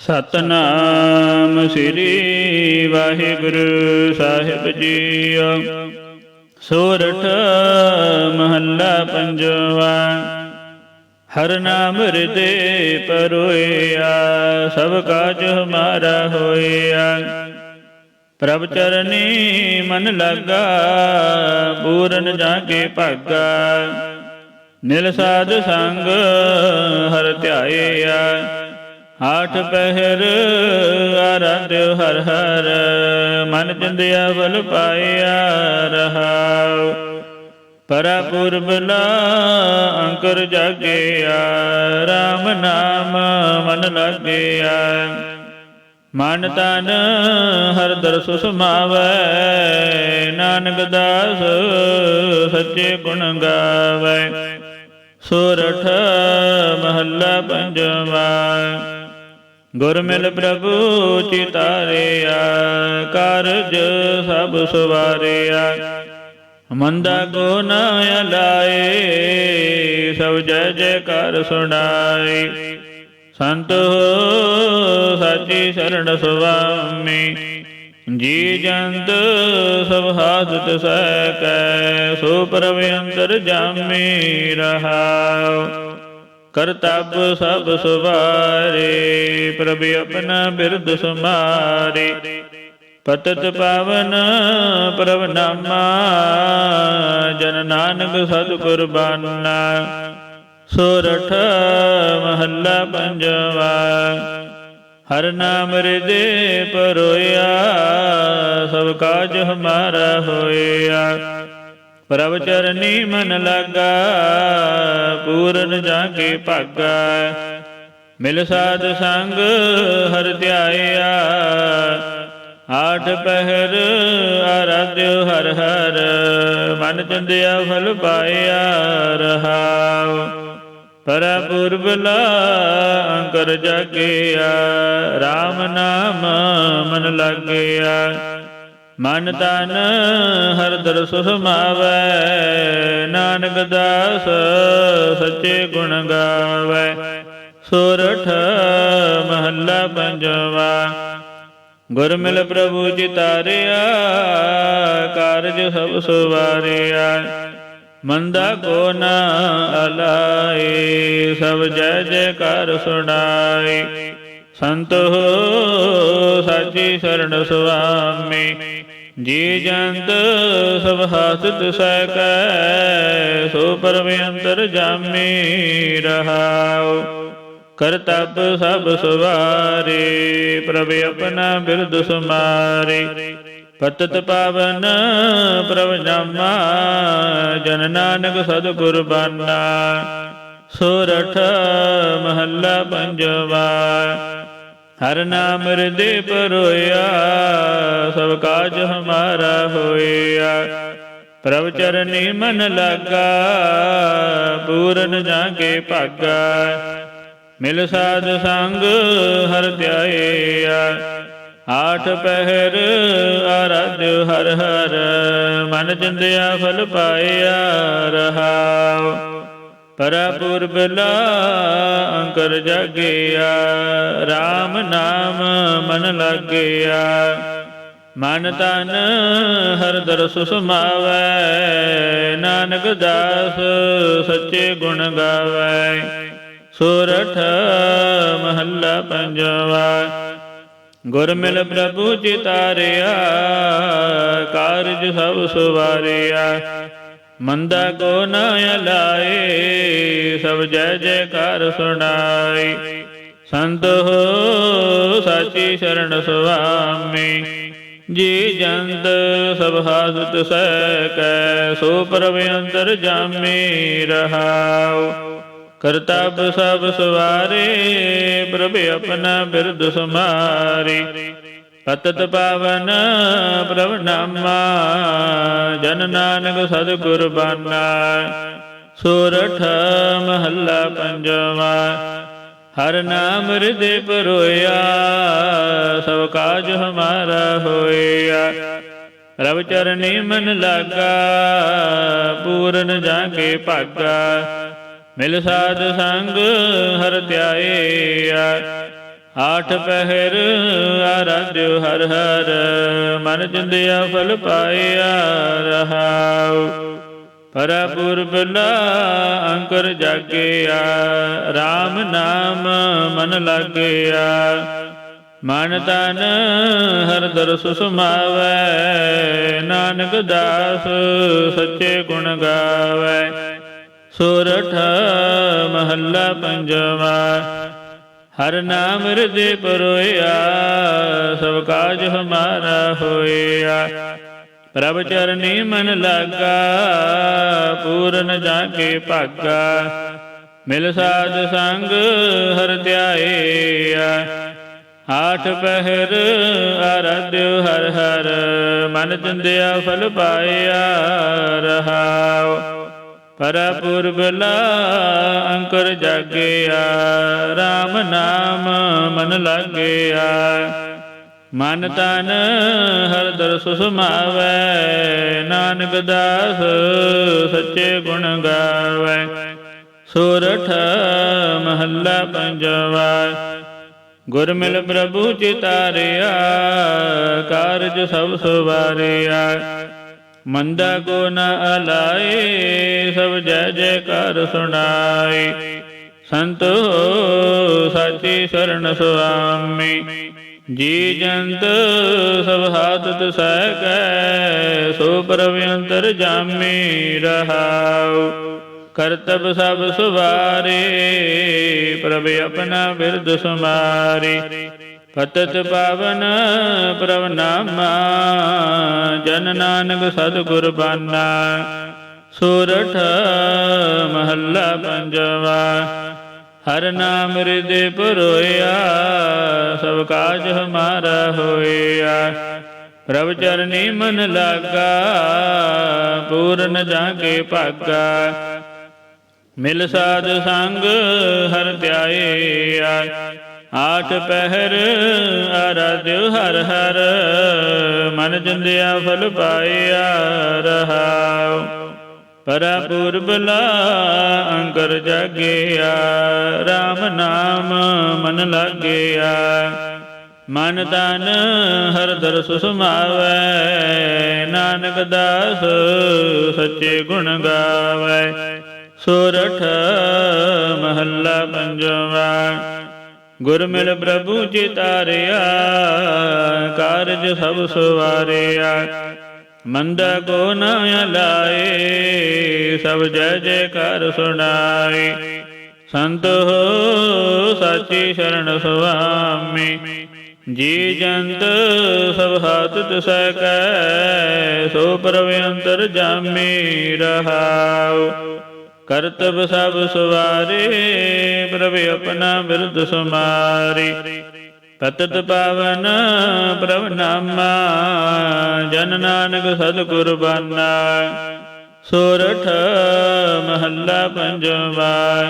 ਸਤਨਾਮ ਸ੍ਰੀ ਵਾਹਿਗੁਰੂ ਸਾਹਿਬ ਜੀਓ। ਸੋਰਠ ਮਹੱਲਾ ਪੰਜਵਾ। ਹਰ ਨਾਮ ਹਿਰਦੇ ਪਰੋਇਆ, ਸਭ ਕਾਜ ਹਮਾਰਾ ਹੋਇਆ। ਪ੍ਰਭ ਚਰਨੀ ਮਨ ਲਾਗਾ, ਪੂਰਨ ਜਾ ਕੇ ਭਾਗਾ। ਨਿਲ ਸਾਧ ਸੰਗ ਹਰ ਧਿਆਇਆ। ਆਠ ਪਹਿਰ ਆਰਾਧਿ ਹਰ ਹਰ, ਮਨ ਚਿੰਦਿਆ ਬਲ ਪਾਇਆ ਰਹਾਉ। ਪਰਾ ਪੁਰਬਲਾ ਅੰਕਰ ਜਾਗਿਆ RAM ਨਾਮ ਮਨ ਲਾਗਿਆ। ਮਨ ਤਨ ਹਰ ਦਰ ਸਮਾਵੈ ਨਾਨਕ ਦਾਸ ਸੱਚੇ ਗੁਣ ਗਾਵੈ। ਸੋਰਠ ਮਹੱਲਾ ਪੰਜਵਾ। ਗੁਰਮਿਲ ਪ੍ਰਭੂ ਚਿਤਾਰਿਆ, ਕਾਰਜ ਸਭ ਸਵਾਰਿਆ। ਮੰਦਾ ਕੋ ਨਾ ਲਾਏ ਸਭ ਜੈ ਜੈਕਾਰ ਸੁਣਾਈ ਸੰਤ ਹੋ ਸਾਚੀ ਸ਼ਰਨ ਸੁਆਮੀ, ਜੀ ਜੰਤ ਸਭ ਹਾਸਤ ਸਕੈ ਸੋ ਪ੍ਰਭ ਅੰਤਰ ਜਾਮੀ ਰਹਾਉ। ਕਰਤਬ ਸਭ ਸੁਵਾਰੇ, ਪ੍ਰਭ ਆਪਣਾ ਬਿਰਦ ਸੁਮਾਰੇ ਪਤਤ ਪਾਵਨ ਪ੍ਰਭ ਨਾਮਾ, ਜਨ ਨਾਨਕ ਸਤਿ ਕੁਰਬਾਨਾ ਸੋਰਠ ਮਹੱਲਾ ਪੰਜਵਾ, ਹਰ ਨਾਮ ਹਿਰਦੇ ਪਰੋਇਆ, ਸਭ ਕਾਜ ਹਮਾਰਾ ਹੋਇਆ। ਪ੍ਰਭ ਚਰਨੀ ਮਨ ਲਾਗਾ, ਪੂਰਨ ਜਾ ਕੇ ਭਾਗਾ। ਮਿਲ ਸਾਧ ਸੰਗ ਹਰ ਧਿਆਇਆ, ਆਠ ਪਹਿਰ ਆਰਾਧਿਓ ਹਰ ਹਰ, ਮਨ ਚੰਦਿਆ ਫਲ ਪਾਇਆ ਰਹਾਉ। ਪਰਾ ਪੁਰਬਲਾ ਅੰਕਰ ਜਾਗਿਆ RAM ਨਾਮ ਮਨ ਲਾਗਿਆ। ਮਨ ਤਨ ਹਰ ਦਰਸ ਸਮਾਵੈ ਨਾਨਕ ਦਾਸ ਸੱਚੇ ਗੁਣ ਗਾਵੈ। ਸੋਰਠ ਮਹੱਲਾ ਪੰਜਵਾ, ਗੁਰ ਮਿਲ ਪ੍ਰਭੂ ਚਿਤਾਰਿਆ ਕਾਰਜ ਸਭ ਸਵਾਰਿਆ। ਮੰਦਾ ਕੋ ਨਾ ਅਲਾਏ, ਸਭ ਜੈ ਜੈ ਜੈਕਾਰ ਸੁਣਾਈ ਸੰਤੋ ਹੋ ਸਾਚੀ ਸ਼ਰਨ ਸੁਆਮੀ, ਜੀ ਜੰਤ ਸਭ ਹਾਸਤ ਸਕੈ ਸੋ ਪਰਮ ਅੰਤਰ ਜਾਮੀ ਰਹਾਉ। ਕਰਤਬ ਸਭ ਸਵਾਰੇ, ਪ੍ਰਭ ਆਪਣਾ ਬਿਰਦ ਸੁਮਾਰੇ। ਪਤਤ ਪਾਵਨ ਪ੍ਰਭ ਨਾਮਾ, ਜਨ ਨਾਨਕ ਸਦ ਕੁਰਬਾਨਾ ਸੋਰਠ ਮਹੱਲਾ ਪੰਜਵਾ। ਹਰ ਨਾਮ ਹਿਰਦੇ ਪਰੋਇਆ ਸਭ ਕਾਜ ਹਮਾਰਾ ਹੋਇਆ। ਪ੍ਰਭ ਚਰਨੀ ਮਨ ਲਾਗਾ, ਪੂਰਨ ਜਾ ਕੇ ਭਾਗਾ। ਮਿਲ ਸਾਧ ਸੰਗ ਹਰ ਧਿਆਇਆ, ਆਠ ਪਹਿਰ ਆਰਾਧਿ ਹਰ ਹਰ, ਮਨ ਚਿੰਦਿਆ ਫਲ ਪਾਇਆ ਰਹਾਉ। ਪਰਾ ਪੁਰਬਲਾ ਅੰਕਰ ਜਾਗਿਆ RAM ਨਾਮ ਮਨ ਲਾਗਿਆ। ਮਨ ਤਨ ਹਰ ਦਰਸ ਸਮਾਵੈ ਨਾਨਕ ਦਾਸ ਸੱਚੇ ਗੁਣ ਗਾਵੈ। ਸੋਰਠ ਮਹੱਲਾ ਪੰਜਵਾ ਗੁਰ ਮਿਲ ਪ੍ਰਭੂ ਚਿਤਾਰਿਆ ਕਾਰਜ ਸਭ ਸੁਵਾਰਿਆ। ਮੰਦਾ ਕੋ ਨ ਲਾਏ ਸਭ ਜੈ ਜੈਕਾਰ ਸੁਣਾਈ। ਸੰਤ ਹੋ ਸਾਚੀ ਸ਼ਰਨ ਸੁਆਮੀ। ਜੀ ਜੰਤ ਸਭ ਹਾਸਤ ਸਕੈ ਸੋ ਪ੍ਰਭ ਅੰਤਰ ਜਾਮੀ ਰਹਾਉ। ਕਰਤਬ ਸਭ ਸਵਾਰੇ, ਪ੍ਰਭ ਆਪਣਾ ਬਿਰਦ ਸਮਾਰੇ। ਪਤਤ ਪਾਵਨ ਪ੍ਰਭ ਨਾਮਾ ਜਨ ਨਾਨਕ ਸਦ ਗੁਰਬਾਨਾ ਸੋਰਠ ਮਹੱਲਾ ਪੰਜਵਾ। ਹਰ ਨਾਮ ਹਿਰਦੇ ਪਰੋਇਆ। ਸਭ ਕਾਜ ਹਮਾਰਾ ਹੋਇਆ। ਰਵ ਚਰਨੀ ਮਨ ਲਾਗਾ। ਪੂਰਨ ਜਾ ਭਾਗਾ। ਮਿਲ ਸਾਧ ਸੰਗ ਹਰ ਧਿਆਇਆ ਆਠ ਪਹਿਰ ਆਰਾਧਿਓ ਹਰ ਹਰ, ਮਨ ਜਿੰਦਿਆ ਫਲ ਪਾਇਆ ਰਹਾਉ। ਪਰਪੁਰਬਲਾ ਅੰਕਰ ਜਾਗਿਆ RAM ਨਾਮ ਮਨ ਲਾਗਿਆ। ਮਨ ਤਨ ਹਰ ਦਰ ਸੁਮਾਵੈ, ਨਾਨਕ ਦਾਸ ਸੱਚੇ ਗੁਣ ਗਾਵੈ। ਸੁਰਠ ਮਹੱਲਾ ਪੰਜਵਾ ਹਰ ਨਾਮ ਹਿਰਦੇ ਪਰੋਇਆ, ਸਭ ਕਾਜ ਹਮਾਰਾ ਹੋਇਆ। ਪ੍ਰਭ ਚਰਨੀ ਮਨ ਲਾਗਾ, ਪੂਰਨ ਜਾ ਕੇ ਭਾਗਾ। ਮਿਲ ਸਾਧ ਸੰਗ ਹਰ ਧਿਆਇਆ ਆਠ ਪਹਿਰ ਆਰਾਧਿਓ ਹਰ ਹਰ, ਮਨ ਚੰਦਿਆ ਫਲ ਪਾਇਆ ਰਹਾਉ ਪਰ ਪਰਪੁਰਬਲਾ ਅੰਕਰ ਜਾਗਿਆ RAM ਨਾਮ ਮਨ ਲਾਗਿਆ। ਮਨ ਤਨ ਹਰ ਦਰਸ ਸੁਮਾਵੈ ਨਾਨਕ ਦਾਸ ਸੱਚੇ ਗੁਣ ਗਾਵੈ। ਸੋਰਠ ਮਹੱਲਾ ਪੰਜਵਾ ਗੁਰ ਮਿਲ ਪ੍ਰਭੂ ਚਿਤਾਰਿਆ, ਕਾਰਜ ਸਭ ਸਵਾਰਿਆ। ਮੰਦਾ ਕੋ ਨ ਅਲਾਏ, ਸਭ ਜੈ ਜੈਕਾਰ ਸੁਣਾਈ ਸੰਤੋ ਸਾਚੀ ਸ਼ਰਨ ਸੁਆਮੀ। ਜੀ ਜੰਤ ਸਭ ਹਾਥ ਤਸੈ ਕੈ, ਸੋ ਪ੍ਰਭ ਅੰਤਰ ਜਾਮੀ ਰਹਾਉ। ਕਰਤਬ ਸਭ ਸੁਵਾਰੇ, ਪ੍ਰਭ ਆਪਣਾ ਬਿਰਦ ਸਮਾਰੇ। ਪਤਤ ਪਾਵਨ ਪ੍ਰਭ ਨਾਮਾ, ਜਨ ਨਾਨਕ ਸਤਿਗੁਰ ਬਾਨਾ। ਸੋਰਠ ਮਹੱਲਾ ਪੰਜਵਾ, ਹਰ ਨਾਮ ਹਿਰਦੇ ਪਰੋਇਆ ਸਭ ਕਾਜ ਹਮਾਰਾ ਹੋਇਆ। ਪ੍ਰਭ ਚਰਨੀ ਮਨ ਲਾਗਾ, ਪੂਰਨ ਜਾ ਕੇ ਭਾਗਾ। ਮਿਲ ਸਾਧ ਸੰਗ ਹਰ ਧਿਆਇਆ ਆਠ ਪਹਿਰ ਆਰਾਧਿਓ ਹਰ ਹਰ, ਮਨ ਚੰਦਿਆ ਫਲ ਪਾਇਆ ਰਹਾਉ। ਪਰਪੁਰਬਲਾ ਅੰਕਰ ਜਾਗਿਆ RAM ਨਾਮ ਮਨ ਲਾਗਿਆ। ਮਨ ਤਨ ਹਰ ਦਰ ਸੁਮਾਵੈ ਨਾਨਕ ਦਾਸ ਸੱਚੇ ਗੁਣ ਗਾਵੈ। ਸੁਰਠ ਮਹੱਲਾ ਪੰਜਵਾ। ਗੁਰ ਮਿਲ ਪ੍ਰਭੂ ਚਿਤਾਰਿਆ ਕਾਰਜ ਸਭ ਸਵਾਰਿਆ। ਮੰਦਾ ਕੋ ਨ ਲਾਏ ਸਭ ਜੈ ਕਰ ਸੁਣਾਈ ਸੰਤ ਹੋ ਸਾਚੀ ਸ਼ਰਨ ਸੁਆਮੀ। ਜੀ ਜੰਤ ਸਭ ਹਾਥ ਤਿਸੈ ਕੈ, ਸੋ ਪ੍ਰਭ ਅੰਤਰ ਜਾਮੀ ਰਹਾਉ। ਕਰਤਬ ਸਭ ਸਵਾਰੇ, ਪ੍ਰਭ ਆਪਣਾ ਬਿਰਦ ਸਮਾਰੀ ਪਤਤ ਪਾਵਨ ਪ੍ਰਭ ਨਾਮਾ, ਜਨ ਨਾਨਕ ਸਤਿਗੁਰ ਬਾਨਾ ਸੋਰਠ ਮਹੱਲਾ ਪੰਜਵਾ।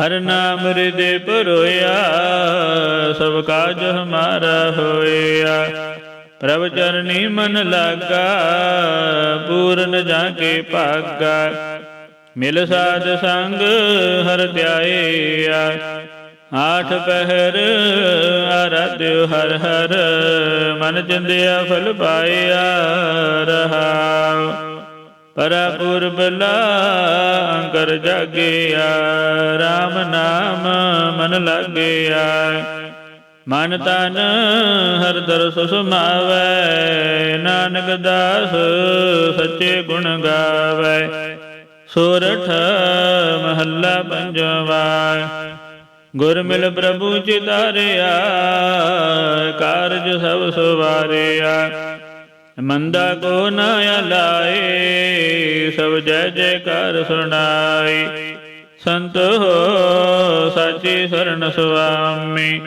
ਹਰ ਨਾਮ ਹਿਰਦੇ ਪਰੋਇਆ ਸਭ ਕਾਜ ਹਮਾਰਾ ਹੋਇਆ। ਪ੍ਰਭ ਚਰਨੀ ਮਨ ਲਾਗਾ, ਪੂਰਨ ਜਾ ਕੇ ਭਾਗਾ। ਮਿਲ ਸਾਧ ਸੰਗ ਹਰ ਧਿਆਇਆ ਆਠ ਪਹਿਰ ਆਰਾਧਿਓ ਹਰ ਹਰ, ਮਨ ਚੰਦਿਆ ਫਲ ਪਾਇਆ ਰਹਾਉ ਪਰਪੁਰਬਲਾ ਅੰਕਰ ਜਾਗਿਆ RAM ਨਾਮ ਮਨ ਲਾਗਿਆ ਮਨ ਤਨ ਹਰ ਦਰਸ ਸੁਮਾਵੈ, ਨਾਨਕ ਦਾਸ ਸੱਚੇ ਗੁਣ ਗਾਵੈ। ਸੋਰਠ ਮਹੱਲਾ ਪੰਜਵਾ। ਗੁਰ ਮਿਲ ਪ੍ਰਭੂ ਚਿਤਾਰਿਆ ਕਾਰਜ ਸਭ ਸੁਵਾਰਿਆ। ਮੰਦਾ ਕੋ ਨ ਲਾਏ ਸਭ ਜੈ ਜੈਕਾਰ ਸੁਣਾਈ ਸੰਤ ਹੋ ਸਾਚੀ ਸ਼ਰਨ ਸੁਆਮੀ।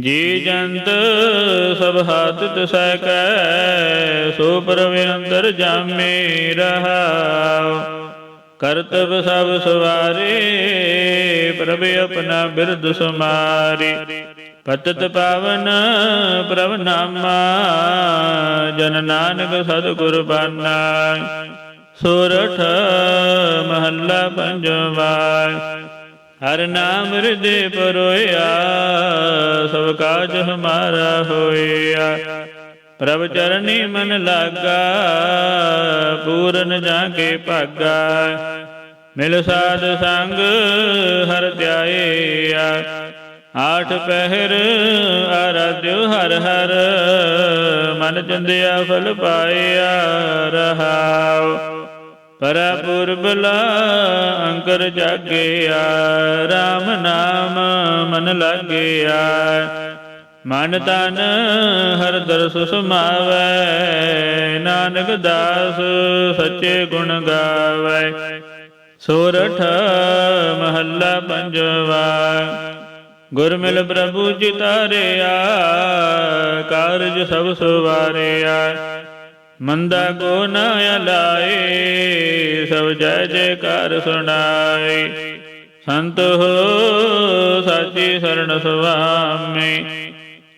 ਜੀ ਜੰਤ ਸਭ ਹਾਥ ਤਸੈ ਕੈ, ਸੋ ਪ੍ਰਭ ਅੰਤਰ ਜਾਮੇ ਰਹਾਉ। ਕਰਤਬ ਸਭ ਸਵਾਰੇ, ਪ੍ਰਭ ਆਪਣਾ ਬਿਰਦ ਸਮਾਰੇ। ਪਤਤ ਪਾਵਨ ਪ੍ਰਭ ਨਾਮਾ, ਜਨ ਨਾਨਕ ਸਤਿਗੁਰ ਬਾਨਾ। ਸੋਰਠ ਮਹੱਲਾ ਪੰਜਵਾ। ਹਰ ਨਾਮ ਹਿਰਦੇ ਪਰੋਇਆ, ਸਭ ਕਾਜ ਹਮਾਰਾ ਹੋਇਆ। ਪ੍ਰਭ ਚਰਨੀ ਮਨ ਲਾਗਾ, ਪੂਰਨ ਜਾ ਕੇ ਭਾਗਾ। ਮਿਲ ਸਾਧ ਸੰਗ ਹਰ ਧਿਆਇਆ, ਆਠ ਪਹਿਰ ਆਰਾਧਿਓ ਹਰ ਹਰ, ਮਨ ਚੰਦਿਆ ਫਲ ਪਾਇਆ ਰਹਾਉ। ਪਰਾ ਅੰਕਰ ਜਾਗਿਆ RAM ਨਾਮ ਮਨ ਲਾਗਿਆ। ਮਨ ਤਨ ਹਰ ਦਰਸ ਸਮਾਵੈ ਨਾਨਕ ਦਾਸ ਸੱਚੇ ਗੁਣ ਗਾਵੈ। ਸੋਰਠ ਮਹੱਲਾ ਪੰਜਵਾ ਗੁਰ ਮਿਲ ਪ੍ਰਭੂ ਚਿਤਾਰਿਆ ਕਾਰਜ ਸਭ ਸੁਵਾਰਿਆ। ਮੰਦਾ ਕੋ ਨਾ ਲਾਏ ਸਭ ਜੈ ਜੈਕਾਰ ਸੁਣਾਏ। ਸੰਤ ਹੋ ਸਾਚੀ ਸਰਣ ਸੁਆਮੀ।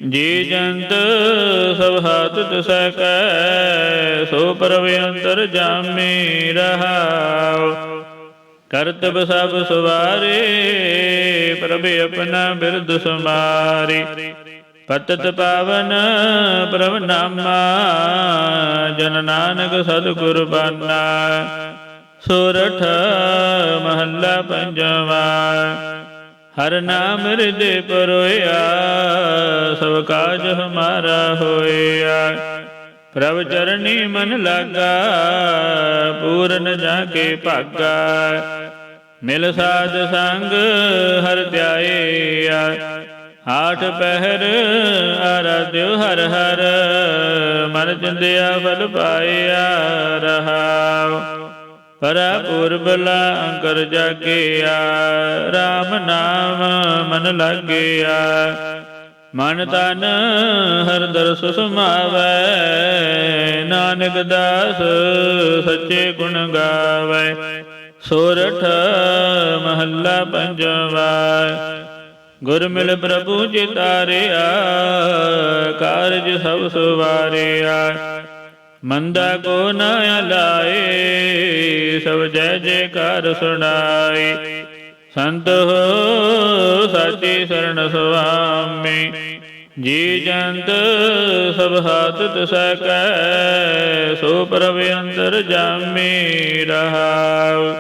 ਜੀ ਜੰਤ ਸਭ ਹਾਥ ਤਸਕੈ ਸੋ ਪਰਵ ਅੰਤਰ ਜਾਮੀ ਰਹਾਉ। ਕਰਤਬ ਸਭ ਸਵਾਰੇ, ਪ੍ਰਭੇ ਆਪਣਾ ਬਿਰਦ ਸਮਾਰੇ ਪਤਤ ਪਾਵਨ ਪ੍ਰਭ ਨਾਮਾ, ਜਨ ਨਾਨਕ ਸਤਿਗੁਰ ਬਾਨਾ। ਸੋਰਠ ਮਹੱਲਾ ਪੰਜਵਾ। ਹਰ ਨਾਮ ਹਿਰਦੇ ਪਰੋਇਆ, ਸਭ ਕਾਜ ਹਮਾਰਾ ਹੋਇਆ। ਪ੍ਰਭ ਚਰਨੀ ਮਨ ਲਾਗਾ, ਪੂਰਨ ਜਾ ਕੇ ਭਾਗਾ। ਮਿਲ ਸਾਧ ਸੰਗ ਹਰ ਧਿਆਇਆ ਆਠ ਪਹਿਰ ਆਰਾਧਿਓ ਹਰ ਹਰ, ਮਨ ਚਿੰਦਿਆ ਫਲ ਪਾਇਆ ਰਹਾਉ। ਪਰਾ ਪੁਰਬਲਾ ਅੰਕਰ ਜਾਗਿਆ RAM ਨਾਮ ਮਨ ਲਾਗਿਆ। ਮਨ ਤਨ ਹਰ ਦਰਸ ਸਮਾਵੈ ਨਾਨਕ ਦਾਸ ਸੱਚੇ ਗੁਣ ਗਾਵੈ। ਸੋਰਠ ਮਹੱਲਾ ਪੰਜਵਾ, ਗੁਰ ਮਿਲ ਪ੍ਰਭੂ ਚਿਤਾਰਿਆ ਕਾਰਜ ਸਭ ਸਵਾਰਿਆ। ਮੰਦਾ ਕੋ ਨਾ ਲਾਏ ਸਭ ਜੈ ਜੈਕਾਰ ਸੁਣਾਈ ਸੰਤ ਹੋ ਸਾਚੀ ਸਰਣ ਸੁਆਮੀ, ਜੀ ਜੰਤ ਸਭ ਹਾਥ ਤਸਕੈ, ਸੋ ਪ੍ਰਭ ਅੰਤਰ ਜਾਮੀ ਰਹਾਉ।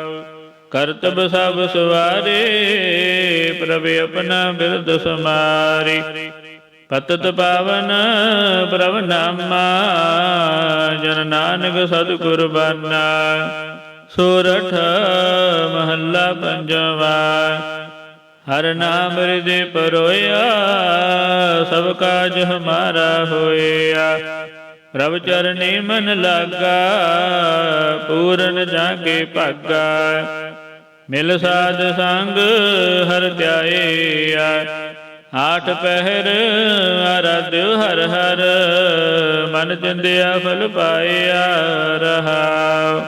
ਕਰਤਬ ਸਭ ਸਵਾਰੇ, ਪ੍ਰਭ ਆਪਣਾ ਬਿਰਦ ਸਮਾਰੀ। ਪਤਤ ਪਾਵਨ ਪ੍ਰਭ ਨਾਮਾ, ਜਨ ਨਾਨਕ ਸਤਿਗੁਰ ਬਾਨਾ ਸੋਰਠ ਮਹੱਲਾ ਪੰਜਵਾ, ਹਰ ਨਾਮ ਹਿਰਦੇ ਪਰੋਇਆ, ਸਭ ਕਾਜ ਹਮਾਰਾ ਹੋਇਆ। ਪ੍ਰਭ ਚਰਨੀ ਮਨ ਲਾਗਾ, ਪੂਰਨ ਜਾ ਕੇ ਭਾਗਾ। ਮਿਲ ਸਾਧ ਸੰਗ ਹਰ ਧਿਆਇਆ ਆਠ ਪਹਿਰ ਆਰਾਧਿਓ ਹਰ ਹਰ, ਮਨ ਚੰਦਿਆ ਫਲ ਪਾਇਆ ਰਹਾਉ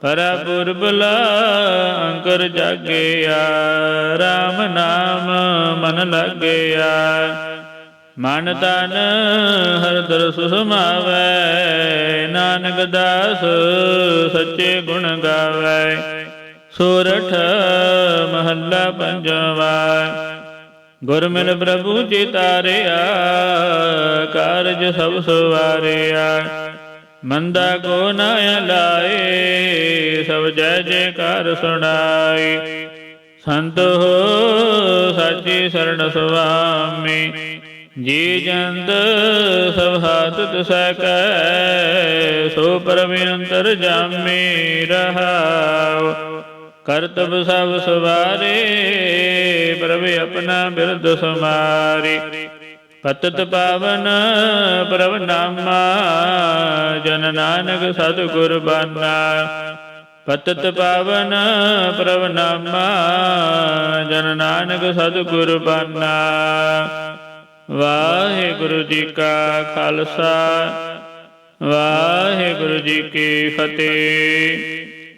ਪਰਾ ਪੁਰਬਲਾ ਅੰਕਰ ਜਾਗਿਆ RAM ਨਾਮ ਮਨ ਲੱਗਿਆ। ਮਨ ਤਨ ਹਰ ਦਰਸ ਸਮਾਵੈ ਨਾਨਕ ਦਾਸ ਸੱਚੇ ਗੁਣ ਗਾਵੈ। ਸੋਰਠ ਮਹੱਲਾ ਪੰਜਵਾ ਗੁਰ ਮਿਲ ਪ੍ਰਭੂ ਚਿਤਾਰਿਆ ਕਾਰਜ ਸਭ ਸਵਾਰਿਆ। ਮੰਦਾ ਕੋ ਨਾ ਲਾਏ, ਸਭ ਜੈ ਜੈਕਾਰ ਸੁਣਾਈ ਸੰਤ ਹੋ, ਸਾਚੀ ਸਰਣ ਸੁਆਮੀ। ਜੀ ਜੰਤ, ਸਭ ਹਾਥ ਤਸਕੈ ਸੋ ਪਰਮ ਅੰਤਰ ਜਾਮੀ ਰਹਾਉ ਕਰਤਬ ਸਭ ਸਵਾਰੇ, ਪ੍ਰਭ ਆਪਣਾ ਬਿਰਦ ਸਮਾਰੀ ਪਤਤ ਪਾਵਨ ਪ੍ਰਭ ਨਾਮਾ, ਜਨ ਨਾਨਕ ਸਤਿਗੁਰ ਬਾਨਾ ਪਤਤ ਪਾਵਨ ਪ੍ਰਭ ਨਾਮਾ, ਜਨ ਨਾਨਕ ਸਤਿਗੁਰ ਬਾਨਾ ਵਾਹਿਗੁਰੂ ਜੀ ਕਾ ਖਾਲਸਾ, ਵਾਹਿਗੁਰੂ ਜੀ ਕੀ ਫਤਿਹ।